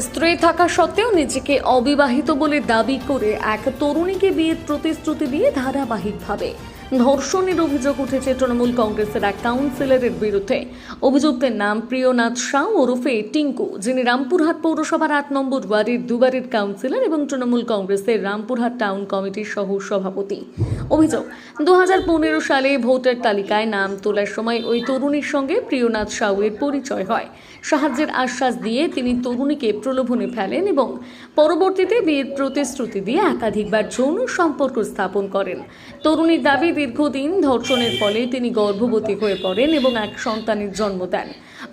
স্ত্রী থাকা সত্ত্বেও নিজেকে অবিবাহিত বলে দাবি করে এক তরুণীকে বিয়ের প্রতিশ্রুতি দিয়ে ধারাবাহিকভাবে। ধর্ষণের অভিযোগ উঠেছে তৃণমূল কংগ্রেসের এক কাউন্সিলরের বিরুদ্ধে। অভিযুক্তের নাম প্রিয়নাথ শাহ ওরফে টিঙ্কু, যিনি রামপুরহাট পৌরসভার আট নম্বর ওয়ার্ডের দুবারের কাউন্সিলর এবং তৃণমূল কংগ্রেসের রামপুরহাট টাউন কমিটির সহ সভাপতি অভিযোগ দু সালে ভোটার তালিকায় নাম তোলার সময় ওই তরুণীর সঙ্গে প্রিয়নাথ সাউয়ের পরিচয় হয়। সাহায্যের আশ্বাস দিয়ে তিনি তরুণীকে প্রলোভনে ফেলেন এবং পরবর্তীতে বিয়ের প্রতিশ্রুতি দিয়ে একাধিকবার যৌন সম্পর্ক স্থাপন করেন। তরুণীর দাবি দীর্ঘদিন ধর্ষণের ফলে তিনি গর্ভবতী হয়ে পড়েন এবং এক সন্তানের জন্ম দেন।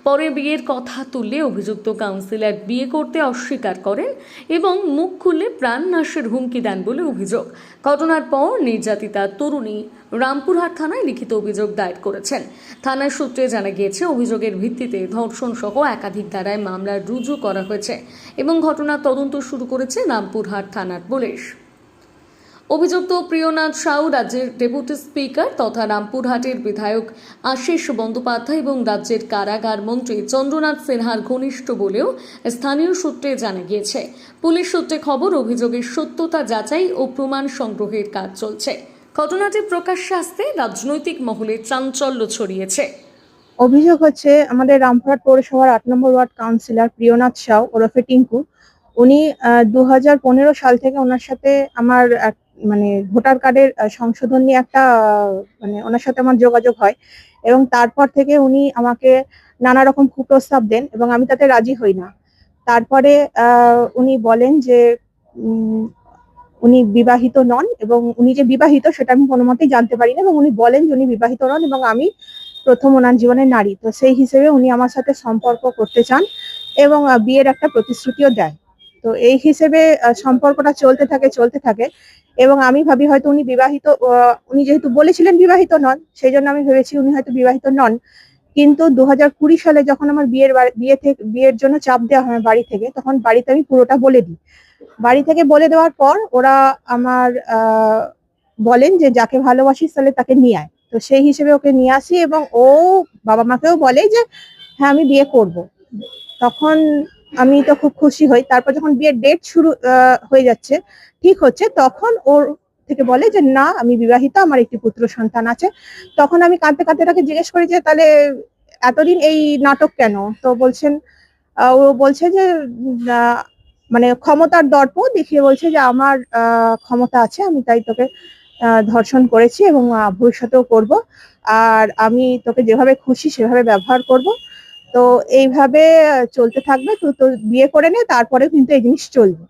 পরে বিয়ের কথা তুলে অভিযুক্ত কাউন্সিলর বিয়ে করতে অস্বীকার করেন এবং মুখ খুললে প্রাণ নাশের হুমকি দেন বলে অভিযোগ। ঘটনার পর নির্যাতিতা তরুণী রামপুরহাট থানায় লিখিত অভিযোগ দায়ের করেছেন। থানার সূত্রে জানা গিয়েছে, অভিযোগের ভিত্তিতে ধর্ষণ সহ একাধিক ধারায় মামলা রুজু করা হয়েছে এবং ঘটনার তদন্ত শুরু করেছে রামপুরহাট থানার পুলিশ। অভিযুক্ত প্রিয়নাথ সাউ রাজ্যের ডেপুটি স্পিকার তথা রামপুরহাটের বিধায়ক আশিস বন্দ্যোপাধ্যায় এবং রাজ্যের কারাগার মন্ত্রী চন্দ্রনাথ সিনহার ঘনিষ্ঠ বলেও স্থানীয় সূত্রে জানা গিয়েছে। পুলিশ সূত্রে খবর অভিযোগের সত্যতা যাচাই ও প্রমাণ সংগ্রহের কাজ চলছে। ঘটনাটি প্রকাশ্যে আসতে রাজনৈতিক মহলে চাঞ্চল্য ছড়িয়েছে। অভিযোগ হচ্ছে, আমাদের রামপুরহাট পৌরসভার আট নম্বর ওয়ার্ড কাউন্সিলর প্রিয়নাথ সাউ ওরফে টিঙ্কু, উনি দু সাল থেকে ওনার সাথে আমার মানে ভোটার কার্ডের সংশোধন নিয়ে একটা মানে ওনার সাথে আমার যোগাযোগ হয় এবং তারপর থেকে উনি আমাকে নানা রকম কুপ্রস্তাব দেন এবং আমি তাতে রাজি হই না। তারপরে উনি বলেন যে উনি বিবাহিত নন এবং উনি যে বিবাহিত সেটা আমি কোনো মতেই জানতে পারি না এবং উনি বলেন যে উনি বিবাহিত নন এবং আমি প্রথম ওনার জীবনের নারী। তো সেই হিসেবে উনি আমার সাথে সম্পর্ক করতে চান এবং বিয়ের একটা প্রতিশ্রুতিও দেয় তো এই হিসেবে সম্পর্কটা চলতে থাকে চলতে থাকে। এবং আমি ভাবি হয়তো উনি বিবাহিত উনি যেহেতু বলেছিলেন বিবাহিত নন, সেই জন্য আমি ভেবেছি উনি হয়তো বিবাহিত নন। কিন্তু দু হাজার কুড়ি সালে যখন আমার বিয়ের বিয়ে থেকে বিয়ের জন্য চাপ দেওয়া হয় বাড়ি থেকে, তখন বাড়িতে আমি পুরোটা বলে দিই। বাড়ি থেকে বলে দেওয়ার পর ওরা আমার বলেন যে যাকে ভালোবাসিস তাহলে তাকে নিয়ে আয়। তো সেই হিসেবে ওকে নিয়ে আসি এবং ও বাবা মাকেও বলে যে হ্যাঁ আমি বিয়ে করব। তখন আমি তো খুব খুশি হই। তারপর যখন বিয়ের ডেট শুরু হয়ে যাচ্ছে, ঠিক হচ্ছে, তখন ওর থেকে বলে যে, না, আমি বিবাহিত, আমার একটি পুত্র সন্তান আছে। তখন আমি কাঁদতে কাঁদতে তাকে জিজ্ঞেস করি যে, তাহলে এতদিন এই নাটক কেন? তো বলছেন ও বলছে যে মানে ক্ষমতার দর্প দেখিয়ে বলছে যে, আমার ক্ষমতা আছে, আমি তাই তোকে ধর্ষণ করেছি এবং ভবিষ্যতেও করব। আর আমি তোকে যেভাবে খুশি, সেভাবে ব্যবহার করব। তো এইভাবে চলতে থাকবে। তুই তো বিয়ে করে নে তারপরে কিন্তু এই জিনিস চলবে।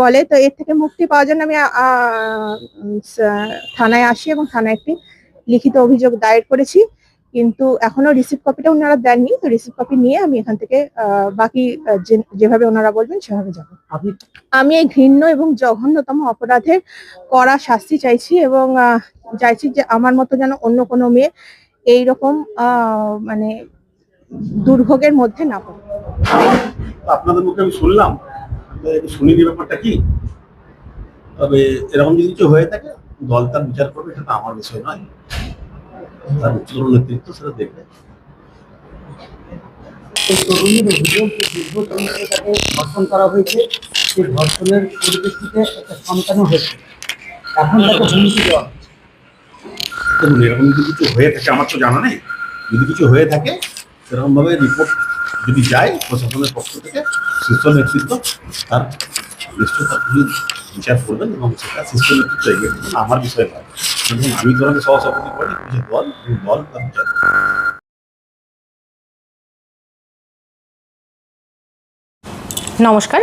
বলে তো এর থেকে মুক্তি পাওয়ার জন্য আমি থানায় আসি এবং থানায় একটি লিখিত অভিযোগ দায়ের করেছি। কিন্তু এখনও রিসিভ কপিটা ওনারা দেননি। তো রিসিভ কপি নিয়ে আমি এখান থেকে বাকি যেভাবে ওনারা বলবেন সেভাবে যাব। আমি এই ঘৃণ্য এবং জঘন্যতম অপরাধের করা শাস্তি চাইছি এবং চাইছি যে আমার মতো যেন অন্য কোনো মেয়ে এইরকম আহ, মানে দুর্ভোগের মধ্যে না পড়ে। আপনাদের মুখে আমি শুনলাম শুনিনি ব্যাপারটা কি? তবে এরকম যদি কিছু হয়ে থাকে দল তার বিচার করবে সেটা আমার বিষয় নয়। তার উচ্চতর নেতৃত্ব সেটা দেখবে। এই তরুণীর অভিযোগ যে দীর্ঘদিন তাকে ধর্ষণ করা হয়েছে। সেই ধর্ষণের পরিপ্রেক্ষিতে একটা সন্তানও হয়েছে। এখন তাকে হুমকি দেওয়া দেখুন এরকম যদি কিছু হয়ে থাকে আমার তো জানা নেই। যদি কিছু হয়ে থাকে সেরকম ভাবে রিপোর্ট যদি যায়, প্রশাসনের পক্ষ থেকে শীর্ষ নেতৃত্ব তার নিশ্চয় বিচার করবেন এবং সেটা শীর্ষ নেতৃত্ব এগিয়ে দেবেন আমার বিষয় নয়। আমি আমি সহসভাপতি করি যে দল দল তার বিচার নমস্কার।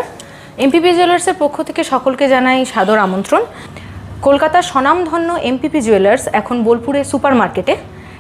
এমপিপি জুয়েলার্সের পক্ষ থেকে সকলকে জানাই সাদর আমন্ত্রণ। কলকাতার স্বনামধন্য এমপিপি জুয়েলার্স এখন বোলপুরে সুপার মার্কেটে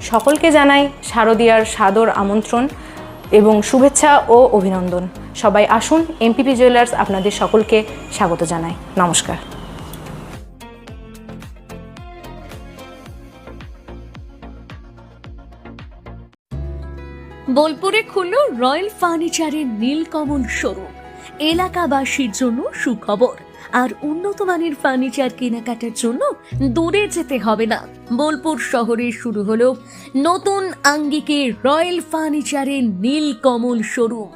সকলকে জানাই শারদীয়ার সাদর আমন্ত্রণ এবং শুভেচ্ছা ও অভিনন্দন। সবাই আসুন এমপিপি জুয়েলার্স আপনাদের সকলকে স্বাগত জানাই। নমস্কার। বোলপুরে খুলল রয়্যাল ফার্নিচারের নীলকমল শোরুম। এলাকাবাসীর জন্য সুখবর। আর উন্নত মানের ফার্নিচার কেনাকাটার জন্য দূরে যেতে হবে না। বোলপুর শহরে শুরু হলো নতুন আঙ্গিকে রয়্যাল ফার্নিচারের নীলকমল শোরুম।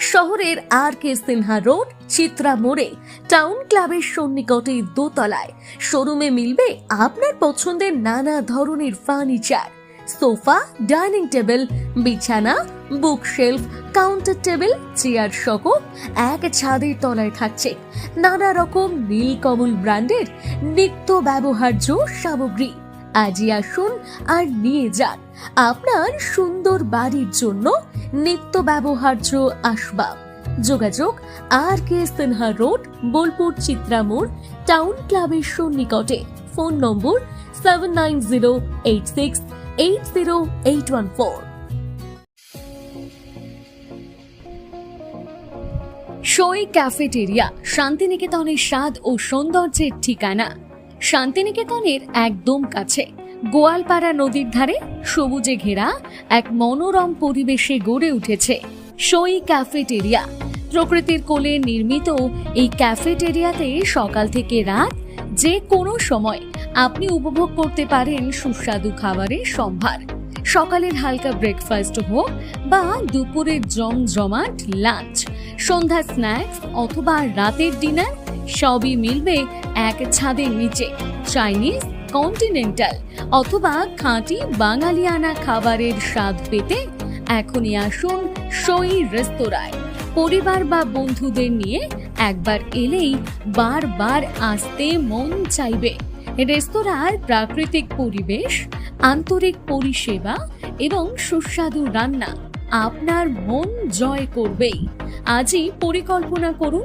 শহরের R K Sinha road, Chitra মোড়ে, টাউন ক্লাবের সন্নিকটে দোতলায়। শোরুমে মিলবে আপনার পছন্দের নানা ধরনের ফার্নিচার। সোফা, ডাইনিং টেবিল, বিছানা, বুকশেলফ, কাউন্টার টেবিল, চেয়ার সহ এক ছাদের তলায় থাকছে নানা রকম নীলকমল ব্র্যান্ডের নিত্য ব্যবহার্য সামগ্রী। আজই আসুন আর নিয়ে যান। আপনার সুন্দর বাড়ির জন্য নিত্য ব্যবহার্য আসবাব। যোগাযোগ R K Sinha road, Bolpur Chitramor town ক্লাবের সন্নিকটে। ফোন নম্বর seven nine zero eight six eight zero eight one four. Soi cafeteria, শান্তিনিকেতনের স্বাদ ও সৌন্দর্যের ঠিকানা। শান্তিনিকেতনের একদম কাছে, গোয়ালপাড়া নদীর ধারে সবুজে ঘেরা এক মনোরম পরিবেশে গড়ে উঠেছে সই ক্যাফেটেরিয়া। প্রকৃতির কোলে নির্মিত এই ক্যাফেটেরিয়াতে সকাল থেকে রাত যে কোনো সময় আপনি উপভোগ করতে পারেন সুস্বাদু খাবারের সম্ভার। সকালের হালকা ব্রেকফাস্ট হোক বা দুপুরের জমজমাট লাঞ্চ সন্ধ্যা স্ন্যাক্স অথবা রাতের ডিনার সবই মিলবে এক ছাদের নিচে। চাইনিজ কন্টিনেন্টাল অথবা খাঁটি বাঙালিয়ানা খাবারের স্বাদ পেতে এখনই আসুন সই রেস্তোরাঁয়। পরিবার বা বন্ধুদের নিয়ে একবার এলেই বারবার আসতে মন চাইবে। রেস্তোরাঁর প্রাকৃতিক পরিবেশ, আন্তরিক পরিষেবা এবং সুস্বাদু রান্না আপনার মন জয় করবেই। আজই পরিকল্পনা করুন